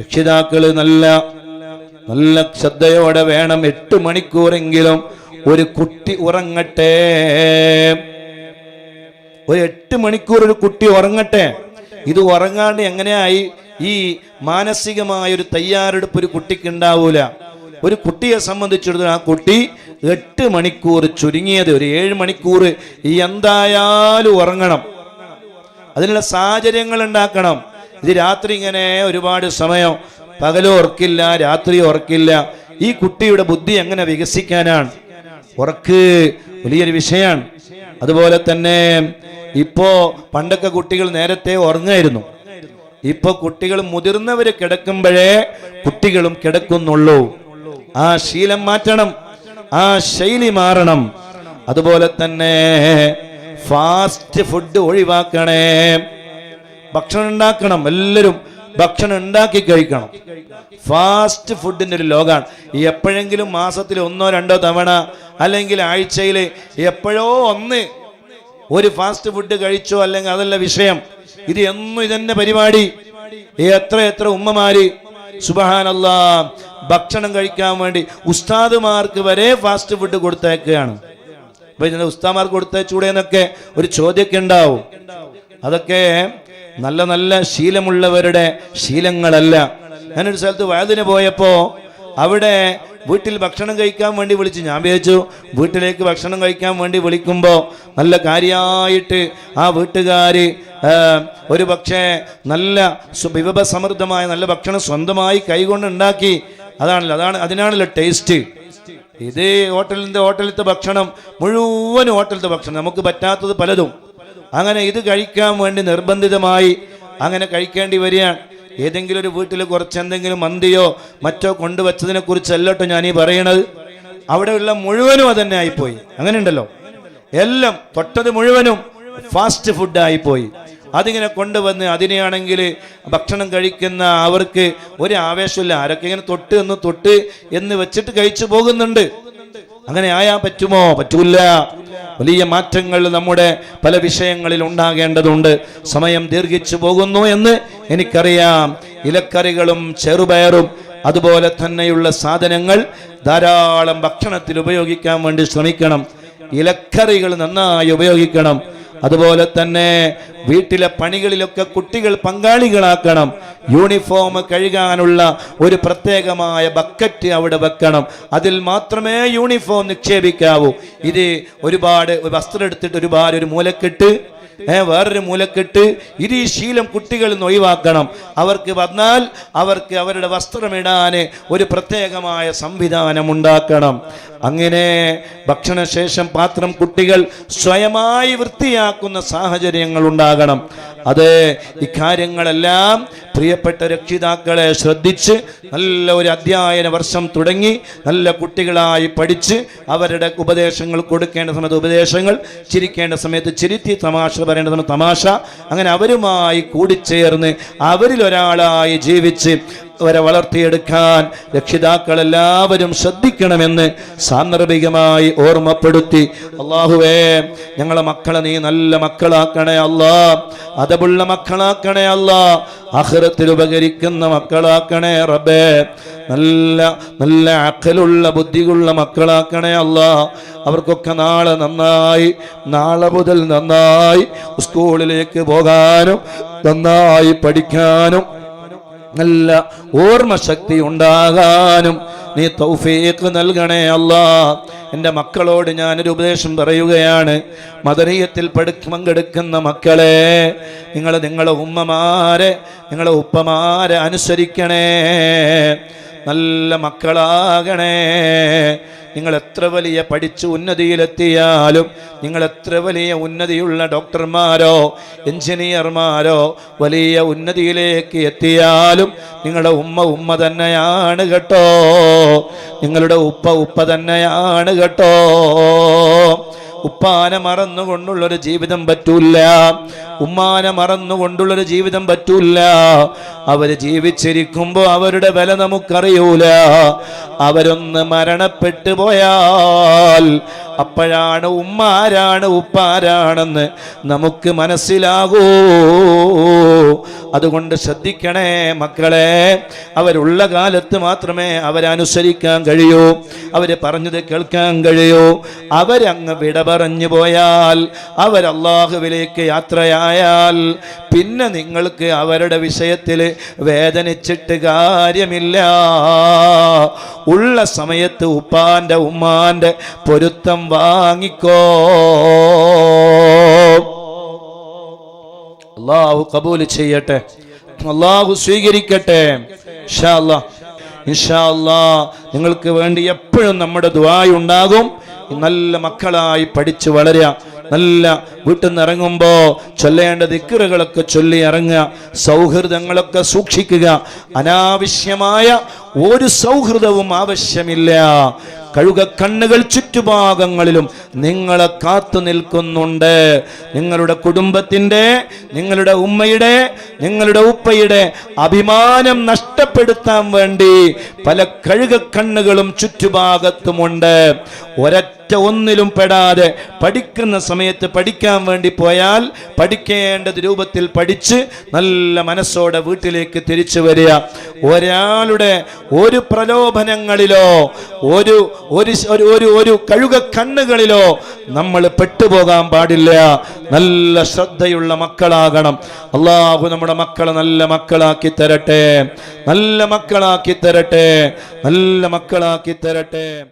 രക്ഷിതാക്കൾ നല്ല നല്ല ശ്രദ്ധയോടെ വേണം എട്ട് മണിക്കൂറെങ്കിലും ഒരു കുട്ടി ഉറങ്ങട്ടെ. ഒരു എട്ട് മണിക്കൂർ ഒരു കുട്ടി ഉറങ്ങട്ടെ. ഇത് ഉറങ്ങാണ്ട് എങ്ങനെയായി? ഈ മാനസികമായ ഒരു തയ്യാറെടുപ്പ് ഒരു കുട്ടിക്ക് ഉണ്ടാവൂല. ഒരു കുട്ടിയെ സംബന്ധിച്ചിടത്തോളം ആ കുട്ടി എട്ട് മണിക്കൂർ ചുരുങ്ങിയത് ഒരു ഏഴ് മണിക്കൂർ എന്തായാലും ഉറങ്ങണം. അതിനുള്ള സാഹചര്യങ്ങൾ ഉണ്ടാക്കണം. ഇത് രാത്രി ഇങ്ങനെ ഒരുപാട് സമയം പകലും ഓർക്കില്ല രാത്രി ഓർക്കില്ല ഈ കുട്ടിയുടെ ബുദ്ധി എങ്ങനെ വികസിക്കാനാണ്? ഉറക്ക് വലിയൊരു വിഷയമാണ്. അതുപോലെ തന്നെ ഇപ്പോ പണ്ടൊക്കെ കുട്ടികൾ നേരത്തെ ഉറങ്ങായിരുന്നു. ഇപ്പൊ കുട്ടികൾ മുതിർന്നവര് കിടക്കുമ്പോഴേ കുട്ടികളും കിടക്കുന്നുള്ളൂ. ആ ശീലം മാറ്റണം ആ ശൈലി മാറണം. അതുപോലെ തന്നെ ഫാസ്റ്റ് ഫുഡ് ഒഴിവാക്കണേ. ഭക്ഷണം ഉണ്ടാക്കണം എല്ലാവരും ഭക്ഷണം ഉണ്ടാക്കി കഴിക്കണം. ഫാസ്റ്റ് ഫുഡിന്റെ ഒരു ലോകമാണ്. എപ്പോഴെങ്കിലും മാസത്തിൽ ഒന്നോ രണ്ടോ തവണ അല്ലെങ്കിൽ ആഴ്ചയിൽ എപ്പോഴോ ഒന്ന് ഒരു ഫാസ്റ്റ് ഫുഡ് കഴിച്ചോ അല്ലെങ്കിൽ അതല്ല വിഷയം. ഇത് എന്നും ഇതന്നെ പരിപാടി. എത്ര എത്ര ഉമ്മമാര് സുബഹാനല്ല ഭക്ഷണം കഴിക്കാൻ വേണ്ടി ഉസ്താദുമാർക്ക് വരെ ഫാസ്റ്റ് ഫുഡ് കൊടുത്തേക്കുകയാണ് അപ്പൊ ഉസ്താമാർക്ക് കൊടുത്തേച്ചൂടെ എന്നൊക്കെ ഒരു ചോദ്യമൊക്കെ ഉണ്ടാവും. അതൊക്കെ നല്ല നല്ല ശീലമുള്ളവരുടെ ശീലങ്ങളല്ല. ഞാനൊരു സ്ഥലത്ത് വയതിന് പോയപ്പോ അവിടെ വീട്ടിൽ ഭക്ഷണം കഴിക്കാൻ വേണ്ടി വിളിച്ചു. ഞാൻ വിചാരിച്ചു വീട്ടിലേക്ക് ഭക്ഷണം കഴിക്കാൻ വേണ്ടി വിളിക്കുമ്പോൾ നല്ല കാര്യമായിട്ട് ആ വീട്ടുകാര് ആ, ഒരു പക്ഷേ നല്ല വിഭവസമൃദ്ധമായ നല്ല ഭക്ഷണം സ്വന്തമായി കൈകൊണ്ട് ഉണ്ടാക്കി. അതാണല്ലോ അതാണ് അതിനാണല്ലോ ടേസ്റ്റ്. ഇത് ഹോട്ടലിന്റെ ഹോട്ടലിലത്തെ ഭക്ഷണം മുഴുവൻ ഹോട്ടലിലത്തെ ഭക്ഷണം. നമുക്ക് പറ്റാത്തത് പലതും. അങ്ങനെ ഇത് കഴിക്കാൻ വേണ്ടി നിർബന്ധിതമായി അങ്ങനെ കഴിക്കേണ്ടി വരികയാണ് ഏതെങ്കിലും ഒരു വീട്ടിൽ കുറച്ച് എന്തെങ്കിലും മന്തിയോ മറ്റോ കൊണ്ടുവച്ചതിനെ കുറിച്ചല്ലോട്ടോ ഞാൻ ഈ പറയണത്. അവിടെയുള്ള മുഴുവനും അതന്നെ ആയിപ്പോയി. അങ്ങനെ ഉണ്ടല്ലോ എല്ലാം തൊട്ടത് മുഴുവനും ഫാസ്റ്റ് ഫുഡ് ആയിപ്പോയി. അതിങ്ങനെ കൊണ്ടുവന്ന് അതിനെയാണെങ്കിൽ ഭക്ഷണം കഴിക്കുന്ന അവർക്ക് ഒരു ആവേശമില്ല. ആരൊക്കെ ഇങ്ങനെ തൊട്ട് എന്ന് തൊട്ട് എന്ന് വെച്ചിട്ട് കഴിച്ചു പോകുന്നുണ്ട്. അങ്ങനെ ആയാ പറ്റുമോ? പറ്റൂല. വലിയ മാറ്റങ്ങൾ നമ്മുടെ പല വിഷയങ്ങളിൽ ഉണ്ടാകേണ്ടതുണ്ട്. സമയം ദീർഘിച്ചു പോകുന്നു എന്ന് എനിക്കറിയാം. ഇലക്കറികളും ചെറുപയറും അതുപോലെ തന്നെയുള്ള സാധനങ്ങൾ ധാരാളം ഭക്ഷണത്തിൽ ഉപയോഗിക്കാൻ വേണ്ടി ശ്രമിക്കണം. ഇലക്കറികൾ നന്നായി ഉപയോഗിക്കണം. അതുപോലെ തന്നെ വീട്ടിലെ പണികളിലൊക്കെ കുട്ടികൾ പങ്കാളികളാക്കണം. യൂണിഫോം കഴുകാനുള്ള ഒരു പ്രത്യേകമായ ബക്കറ്റ് അവിടെ വെക്കണം. അതിൽ മാത്രമേ യൂണിഫോം നിക്ഷേപിക്കാവൂ. ഇത് ഒരുപാട് വസ്ത്രം എടുത്തിട്ട് ഒരുപാട് ഒരു മൂലക്കെട്ട് വേറൊരു മൂലക്കെട്ട് ഇത് ഈ ശീലം കുട്ടികളിൽ നിന്ന് ഒഴിവാക്കണം. അവർക്ക് വന്നാൽ അവർക്ക് അവരുടെ വസ്ത്രമിടാൻ ഒരു പ്രത്യേകമായ സംവിധാനം ഉണ്ടാക്കണം. അങ്ങനെ ഭക്ഷണശേഷം പാത്രം കുട്ടികൾ സ്വയമായി വൃത്തിയാക്കുന്ന സാഹചര്യങ്ങൾ ഉണ്ടാകണം. അത് ഇക്കാര്യങ്ങളെല്ലാം പ്രിയപ്പെട്ട രക്ഷിതാക്കളെ ശ്രദ്ധിച്ച് നല്ല ഒരു അധ്യയന വർഷം തുടങ്ങി നല്ല കുട്ടികളായി പഠിച്ച് അവരുടെ ഉപദേശങ്ങൾ കൊടുക്കേണ്ട സമയത്ത് ഉപദേശങ്ങൾ ചിരിക്കേണ്ട സമയത്ത് ചിരിത്തി തമാശ പറയേണ്ട പറയേണ്ടതാണ്. തമാശ. അങ്ങനെ അവരുമായി കൂടിച്ചേർന്ന് അവരിൽ ഒരാളായി ജീവിച്ച് അവരെ വളർത്തിയെടുക്കാൻ രക്ഷിതാക്കൾ എല്ലാവരും ശ്രദ്ധിക്കണമെന്ന് സാന്ദർഭികമായി ഓർമ്മപ്പെടുത്തി അള്ളാഹുവേ ഞങ്ങളെ മക്കളെ നീ നല്ല മക്കളാക്കണേ അല്ലാ അതപുള്ള മക്കളാക്കണേ അല്ലാ അഹ്റത്തിൽ ഉപകരിക്കുന്ന മക്കളാക്കണേ റബ്ബേ നല്ല നല്ല അക്കലുള്ള ബുദ്ധിയുള്ള മക്കളാക്കണേ അല്ല അവർക്കൊക്കെ നാളെ നന്നായി നാളെ മുതൽ നന്നായി സ്കൂളിലേക്ക് പോകാനും നന്നായി പഠിക്കാനും നല്ല ഓർമ്മ ശക്തി ഉണ്ടാകാനും നീ തൗഫീഖ് നൽകണേ അല്ലാ. എന്റെ മക്കളോട് ഞാനൊരു ഉപദേശം പറയുകയാണ്. മദനീയത്തിൽ പഠി പങ്കെടുക്കുന്ന മക്കളെ നിങ്ങൾ നിങ്ങളെ ഉമ്മമാരെ നിങ്ങളെ ഉപ്പമാരെ അനുസരിക്കണേ. നല്ല മക്കളാകണേ. നിങ്ങൾ എത്ര വലിയ പഠിച്ച് ഉന്നതിയിലെത്തിയാലും നിങ്ങൾ എത്ര വലിയ ഉന്നതിയുള്ള ഡോക്ടർമാരോ എഞ്ചിനീയർമാരോ വലിയ ഉന്നതിയിലേക്ക് എത്തിയാലും നിങ്ങളുടെ ഉമ്മ ഉമ്മ തന്നെയാണ് കേട്ടോ. നിങ്ങളുടെ ഉപ്പ ഉപ്പ തന്നെയാണ് കേട്ടോ. ഉപ്പാനെ മറന്നുകൊണ്ടുള്ളൊരു ജീവിതം പറ്റൂല്ല ഉമ്മാനെ മറന്നുകൊണ്ടുള്ളൊരു ജീവിതം പറ്റൂല. അവർ ജീവിച്ചിരിക്കുമ്പോൾ അവരുടെ വില നമുക്കറിയൂല. അവരൊന്ന് മരണപ്പെട്ടു പോയാൽ അപ്പോഴാണ് ഉമ്മാരാണ് ഉപ്പാരാണെന്ന് നമുക്ക് മനസ്സിലാകൂ. അതുകൊണ്ട് ശ്രദ്ധിക്കണേ മക്കളെ അവരുള്ള കാലത്ത് മാത്രമേ അവരനുസരിക്കാൻ കഴിയൂ അവർ പറഞ്ഞത് കേൾക്കാൻ കഴിയൂ. അവരങ്ങ് വിട പറഞ്ഞു പോയാൽ അവരല്ലാഹുവിലേക്ക് യാത്രയായാൽ പിന്നെ നിങ്ങൾക്ക് അവരുടെ വിഷയത്തിൽ വേദനിച്ചിട്ട് കാര്യമില്ല. ഉള്ള സമയത്ത് ഉപ്പാന്റെ ഉമ്മാന്റെ പൊരുത്തം വാങ്ങിക്കോ. അള്ളാഹു കബൂൽ ചെയ്യട്ടെ. അള്ളാഹു സ്വീകരിക്കട്ടെ. നിങ്ങൾക്ക് വേണ്ടി എപ്പോഴും നമ്മുടെ ദുബായ് ഉണ്ടാകും. നല്ല മക്കളായി പഠിച്ചു വളരുക. നല്ല വീട്ടിൽ നിന്ന് ഇറങ്ങുമ്പോ ചൊല്ലേണ്ട ദിക്കറുകളൊക്കെ ചൊല്ലി ഇറങ്ങുക. സൗഹൃദങ്ങളൊക്കെ സൂക്ഷിക്കുക. അനാവശ്യമായ ഒരു സൗഹൃദവും ആവശ്യമില്ല. കഴുക കണ്ണുകൾ ചുറ്റുഭാഗങ്ങളിലും നിങ്ങളെ കാത്തു നിൽക്കുന്നുണ്ട്. നിങ്ങളുടെ കുടുംബത്തിന്റെ നിങ്ങളുടെ ഉമ്മയുടെ നിങ്ങളുടെ ഉപ്പയുടെ അഭിമാനം നഷ്ടപ്പെടുത്താൻ വേണ്ടി പല കഴുക കണ്ണുകളും ചുറ്റുഭാഗത്തുമുണ്ട്. ഒരറ്റ ഒന്നിലും പെടാതെ പഠിക്കുന്ന സമയത്ത് പഠിക്കാൻ വേണ്ടി പോയാൽ പഠിക്കേണ്ടത് രൂപത്തിൽ പഠിച്ച് നല്ല മനസ്സോടെ വീട്ടിലേക്ക് തിരിച്ചു വരിക. ഒരാളുടെ ഒരു പ്രലോഭനങ്ങളിലോ ഒരു ഒരു ഒരു ഒരു കഴുക കണ്ണുകളിലോ നമ്മൾ പെട്ടുപോകാൻ പാടില്ല. നല്ല ശ്രദ്ധയുള്ള മക്കളാകണം. അള്ളാഹു നമ്മുടെ മക്കളെ നല്ല മക്കളാക്കി തരട്ടെ. നല്ല മക്കളാക്കി തരട്ടെ. നല്ല മക്കളാക്കി തരട്ടെ.